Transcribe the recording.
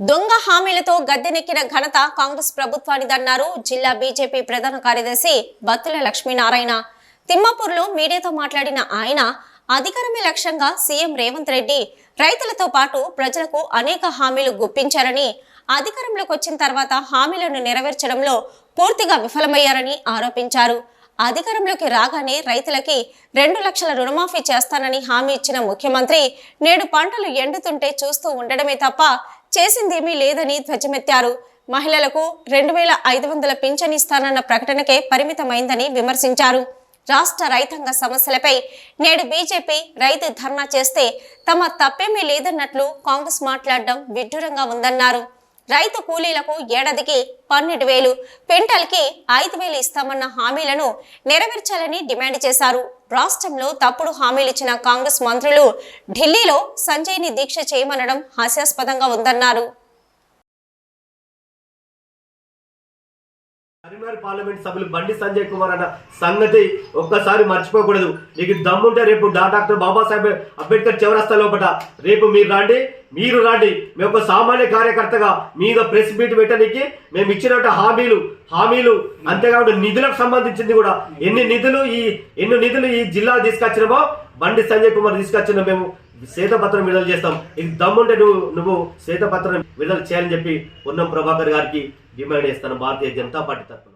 దొంగ హామీలతో గద్దెనెక్కిన ఘనత కాంగ్రెస్ ప్రభుత్వానిదన్నారు జిల్లా బీజేపీ ప్రధాన కార్యదర్శి బత్తుల లక్ష్మీనారాయణ. తిమ్మాపూర్లో మీడియాతో మాట్లాడిన ఆయన అధికారమే లక్ష్యంగా సీఎం రేవంత్ రెడ్డి రైతులతో పాటు ప్రజలకు అనేక హామీలు గుప్పించారని అధికారంలోకి వచ్చిన తర్వాత హామీలను నెరవేర్చడంలో పూర్తిగా విఫలమయ్యారని ఆరోపించారు. అధికారంలోకి రాగానే రైతులకి రెండు లక్షల రుణమాఫీ చేస్తానని హామీ ఇచ్చిన ముఖ్యమంత్రి నేడు పంటలు ఎండుతుంటే చూస్తూ ఉండడమే తప్ప చేసిందేమీ లేదని ధ్వజమెత్తారు. మహిళలకు రెండు వేల ఐదు వందల పింఛన్ ఇస్తానన్న ప్రకటనకే పరిమితమైందని విమర్శించారు. రాష్ట్ర రైతాంగ సమస్యలపై నేడు బీజేపీ రైతు ధర్నా చేస్తే తమ తప్పేమీ లేదన్నట్లు కాంగ్రెస్ మాట్లాడడం విడ్డూరంగా ఉందన్నారు. రైతు కూలీలకు ఏడాదికి పన్నెండు వేలు క్వింటల్కి ఐదు వేలు ఇస్తామన్న హామీలను నెరవేర్చాలని డిమాండ్ చేశారు. రాష్ట్రంలో తప్పుడు హామీలు ఇచ్చిన కాంగ్రెస్ మంత్రులు ఢిల్లీలో సంజయ్ని దీక్ష చేయమనడం హాస్యాస్పదంగా ఉందన్నారు. కరీంనగర్ పార్లమెంట్ సభ్యులు బండి సంజయ్ కుమార్ అన్న సంగతి ఒక్కసారి మర్చిపోకూడదు. నీకు దమ్ముంటే రేపు డాక్టర్ బాబాసాహెబ్ అంబేద్కర్ చౌరస్తా లోపల రేపు మీరు రాండి మీరు రాండి. మేము ఒక సామాన్య కార్యకర్తగా మీద ప్రెస్ మీట్ పెట్టడానికి మేము ఇచ్చినట్టు హామీలు హామీలు అంతేకాకుండా నిధులకు సంబంధించింది కూడా. ఎన్ని నిధులు ఈ ఎన్ని నిధులు ఈ జిల్లా తీసుకొచ్చినామో బండి సంజయ్ కుమార్ తీసుకొచ్చిన మేము. శ్వేతపత్రం విడుదల చేస్తాం. ఇది దమ్ముంటే నువ్వు నువ్వు శ్వేతపత్రం విడుదల చేయాలని చెప్పి ఉన్నం ప్రభాకర్ గారికి డిమాండ్ చేస్తాను భారతీయ జనతా పార్టీ తరఫున.